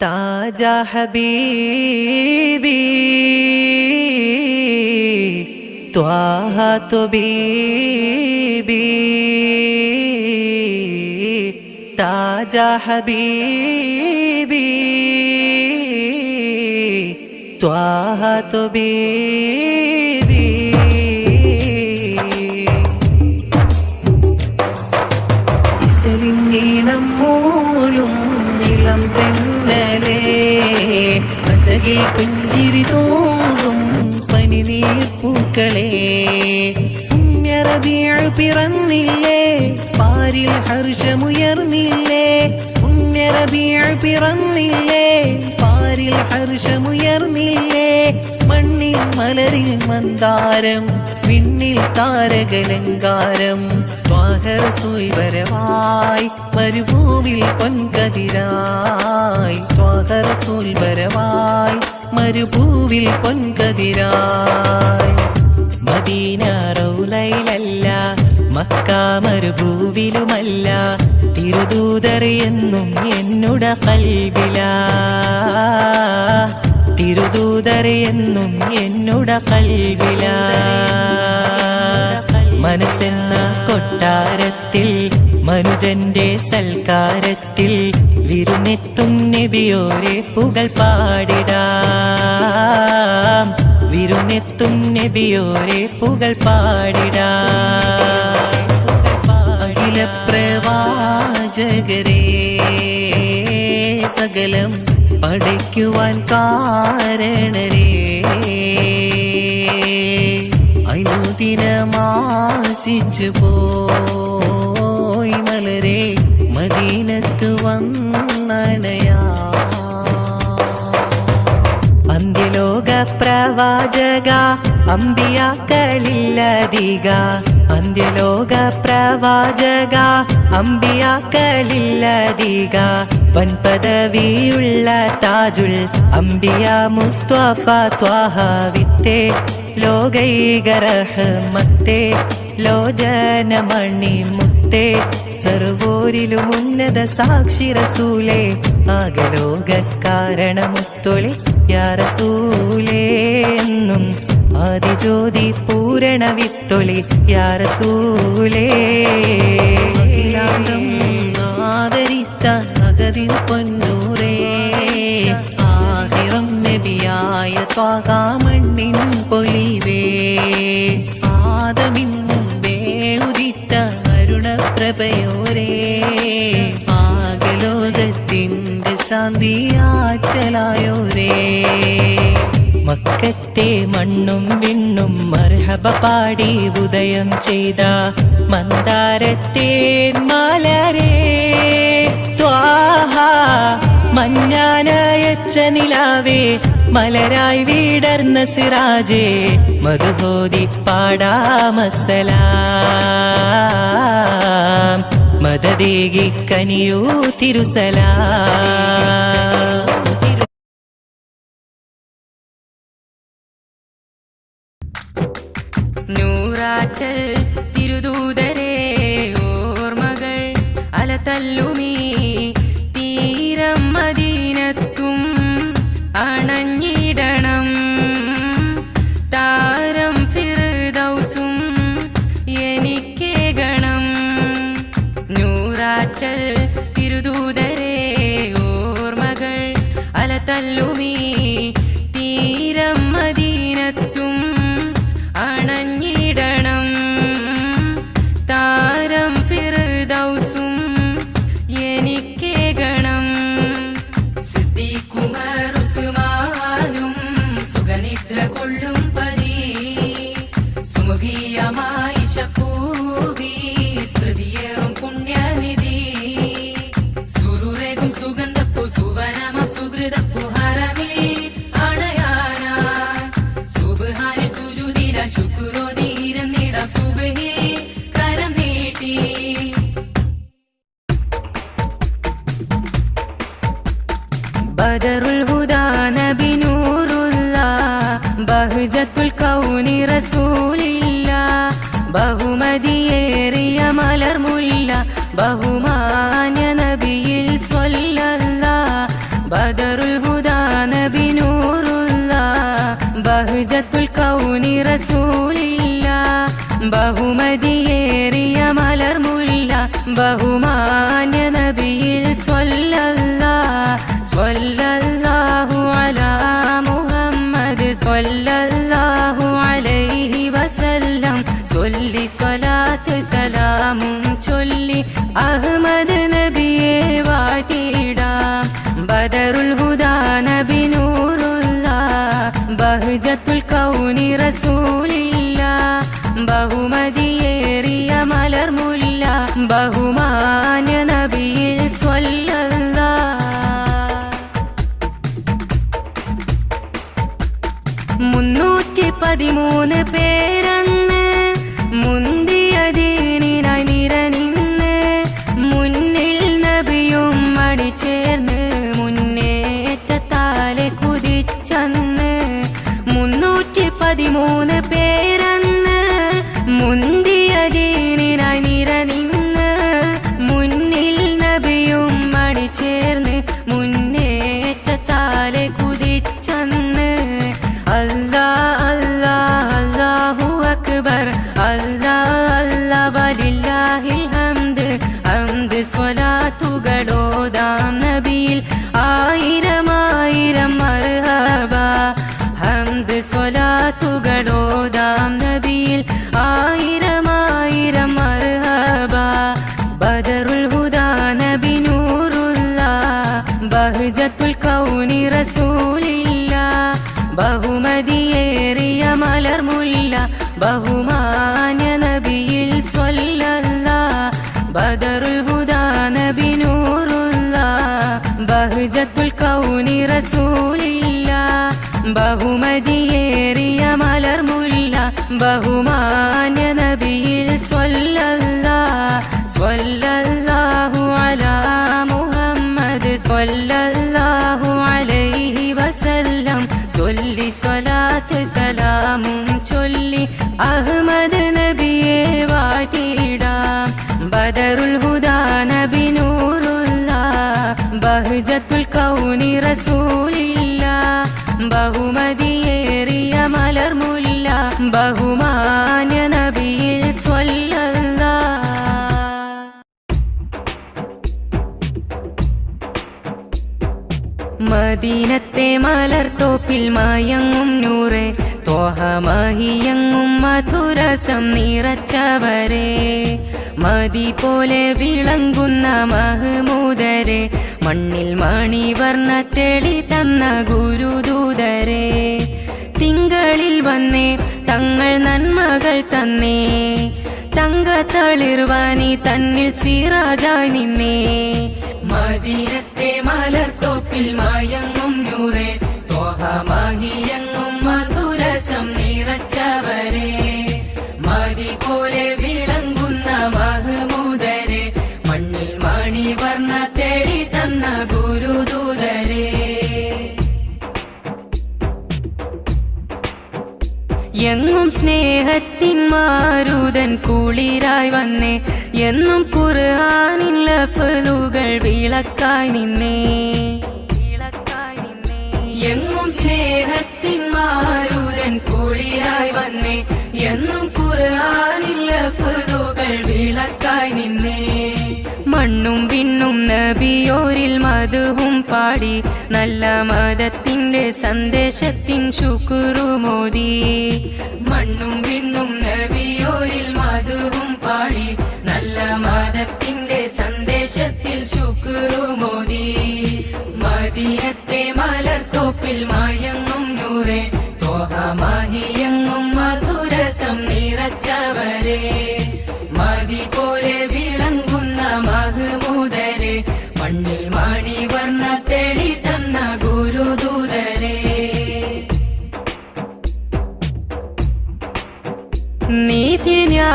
താജ ഹബീബി ത്വാഹ തുബീബി താജ ഹബീബി ത്വാഹ തുബീബി പുഞ്ചിരി തോന്നും പനിനീർ പൂക്കളെ. പുണ്യറബിയൾ പിറന്നില്ലേ പാരിൽ ഹർഷമുയർന്നില്ലേ. പുണ്യറബിയൾ പിറന്നില്ലേ പാരിൽ ഹർഷമുയർന്നില്ലേ. മണ്ണിൽ മലരിൽ മന്ദാരം പിന്നിൽ താരകലങ്കാരം. ത്വാഹരസൂൽ വരവായി മരുഭൂമിൽ പൊൻകതിരായി. ത്വാഹരസൂൽ വരവായി മരുഭൂവിൽ പൊൻകതിരായി. Medina റൗലയിലല്ല Mecca മരുഭൂവിലുമല്ല തിരുദൂതറിയെന്നും എന്നുട കൽവില. തിരുദൂതറിയെന്നും എന്നുട കൽവില. മനസ്സെന്ന കൊട്ടാരത്തിൽ മനുജന്റെ സൽക്കാരത്തിൽ വിരുന്നെത്തും നബിയോരെ പുകൾ പാടിടാം. വിരുന്നെത്തും നബിയോരെ പുകൾ പാടിടാം. പ്രവാചകരേ സകലം പഠിക്കുവാൻ കാരണരേ. അനുദിനമാശിച്ചു പോയി മലരെ മദീനത്ത് വന്നണയാ. അന്ത്യലോക പ്രവാചക അമ്പിയാക്കളില്ലധിക അന്ത്യലോക പ്രവാചക അമ്പിയാക്കളില്ലധിക വൻപദവിയുള്ള താജുൽ അമ്പിയ മുസ്തഫ ത്വാഹ വിത്തേ ലോകൈകരഹമത്തേ ലോചനമണി മുത്തേ സർവോരിലും ഉന്നത സാക്ഷി റസൂലേ. ആകലോകാരണമുത്തൊളി യാറസൂലേ എന്നും ആദിജ്യോതി പൂരണ വിത്തൊളി യാറസൂലേ ആദരിത്ത നഗതിൽ പൊന്നൂരേ ആഹിറം നബിയായ ത്വാകാമണ്ണിൻ പൊലിവേ. ആദമിൻ മുമ്പേ ഉദിത്ത അരുണപ്രഭയോരേ. ആകലോകത്തിന്റെ ശാന്തി ആറ്റലായോരേ മക്കത്തെ മണ്ണും വിണ്ണും മർഹബ പാടി ഉദയം ചെയ്ത മന്ദാരത്തെ മലരേ. ത്വാഹ മഞ്ഞാനയച്ച നിലാവേ മലരായി വീടർന്ന സിറാജേ മധുബോധി പാടാമസലാം മദദേകി കനിയൂ തിരുസലാം. നൂറാറ്റൽ തിരുദൂതരേ ഓർമ്മകൾ അലതല്ലുമീ തീരം മദീനത്തും അണഞ്ഞിടണം. അലതല്ലുമീ തീരം കൗനി റസൂലില്ല ബഹുമതിയേറിയ മലർമുല്ല ബഹുമാന്യ നബിയിൽ സ്വല്ലല്ല ബദറുൽ ഹുദാ നബി നൂറുല്ല ബഹ്ജത്തുൽ കൗനി റസൂലില്ല ബഹുമതിയേറിയ മലർമുല്ല ബഹുമാന്യ നബിയിൽ സ്വല്ലല്ലാ സ്വല്ലല്ലാഹു അലാ ചൊല്ലി സ്വലാത്ത് സലാമും ചൊല്ലി അഹമ്മദ് നബിയെ വാഴ്ത്തിയിടാം. ബദറുൽ ഹുദാ നബി നൂറുല്ല ബഹ്ജത്തുൽ കൗനി റസൂലില്ല. ബഹുമതിയേറിയ മലർമുല്ല ബഹുമാന്യ നബിയിൽ സ്വല്ല മുന്നൂറ്റി പതിമൂന്ന് പേരന്ന് ബഹുമാന്യ നബിയിൽ സ്വല്ലല്ല ബദറുൽ ഹുദാ നബി നൂറുല്ല ബഹുജത്തുൽ കൗനി റസൂലില്ല ബഹുമതിയേറിയ മലർമുല്ല ബഹുമാന്യ നബിയിൽ സ്വല്ലല്ല സ്വല്ലല്ലാഹു അലാ മുഹമ്മദ് സ്വല്ലല്ലാഹു അലൈഹി വസല്ലം സ്വല്ലി സ്വലാത്ത് സലാമും അഹ്മദ് നബിയെ വാഴ്ത്തിയിടാം. ബദറുൽ ഹുദാ നബി നൂറുല്ല. ബഹുജത്തുൽ കൗനി റസൂലില്ല. ബഹുമതിയേറിയ മലർമുല്ല ബഹുമാന്യ നബിയിൽ സ്വല്ല മദീനത്തെ മലർത്തോപ്പിൽ മയങ്ങും നൂറെ. തോഹമഹിയങ്ങും മധുരസം നിറച്ചവരെ. മതി പോലെ വിളങ്ങുന്ന മഹമൂദരെ മണ്ണിൽ മണിവർണ തെളി തന്ന ഗുരുദൂതരെ. തിങ്കളിൽ വന്നേ തങ്ങൾ നന്മകൾ തന്നേ. തങ്ക തളിർവാനി തന്നിൽ സിറാജായി നിന്നേ. മദീനത്തെ മലർത്തോപ്പിൽ മയങ്ങും നൂറേ. തോഹമഹിയങ്ങും മധുരസം എങ്ങും സ്നേഹത്തിൻ മാരുതൻ കുളിരായി വന്നേ. എന്നും ഖുർആനിൻ ലഫലുകൾ വിളക്കായി നിന്നേ. എങ്ങും സ്നേഹത്തിൻ മാരുതൻ കുളിരായി വന്നേ. എന്നും ഖുർആനിൻ ലഫലുകൾ വിളക്കായി നിന്നേ. മണ്ണും വിണ്ണും നബിയോരിൽ മധുവും പാടി. നല്ല മതത്തിന്റെ സന്ദേശത്തിൻ ശുക്രുമോദി മണ്ണും വിണ്ണും നബിയോരിൽ മധുവും പാടി. നല്ല മതത്തിന്റെ സന്ദേശത്തിൽ ശുക്രുമോദി മതിയത്തെ മലർത്തോപ്പിൽ മായങ്ങും നൂറെ. തോഹമാഹിയങ്ങും മധുരസം നിറച്ചവരെ.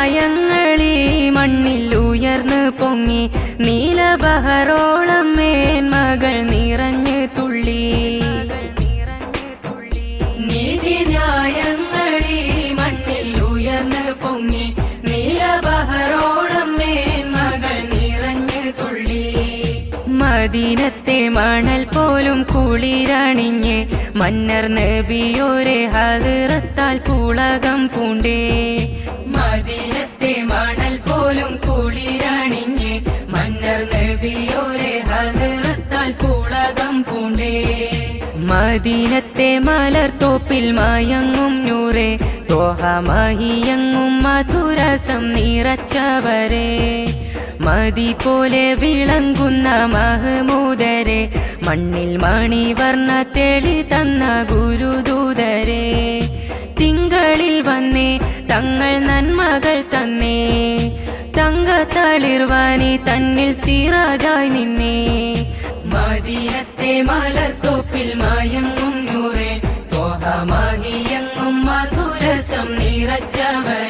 നീതിന്യായങ്ങളീ മണ്ണിൽ ഉയർന്ന് പൊങ്ങി നീലബഹറോളം മേന്മകൾ നിറഞ്ഞു തുള്ളി. നീതിന്യായങ്ങളീ മണ്ണിൽ പൊങ്ങി നിറഞ്ഞു തുള്ളി. മദീന മദീനത്തെ മണൽ പോലും കുളിരണിഞ്ഞ് മന്നർ നബിയോരെ ഹതിറത്താൽ പുളകം പൂണ്ടേ. മദീനത്തെ മണൽ പോലും കുളിരണിഞ്ഞ് മന്നർ നബിയോരെ പുളകം പൂണ്ടേ. മദീനത്തെ മലർത്തോപ്പിൽ മയങ്ങും നൂറെ. തോഹ മഹിയങ്ങും മധുരസം നിറച്ചവരെ. മതി പോലെ വിളങ്ങുന്ന മഹമൂദരെ. മണ്ണിൽ മണിവർണ തെളി തന്ന ഗുരുദൂതരെ. തിങ്കളിൽ വന്നേ തങ്ങൾ നന്മകൾ തന്നേ. തങ്ക തന്നിൽ സീറാജായി നിന്നേ. മതിയത്തെ മലത്തോപ്പിൽ മായങ്ങും നൂറെ തോഹമാകിയങ്ങും മധുരസം നിറച്ചവരെ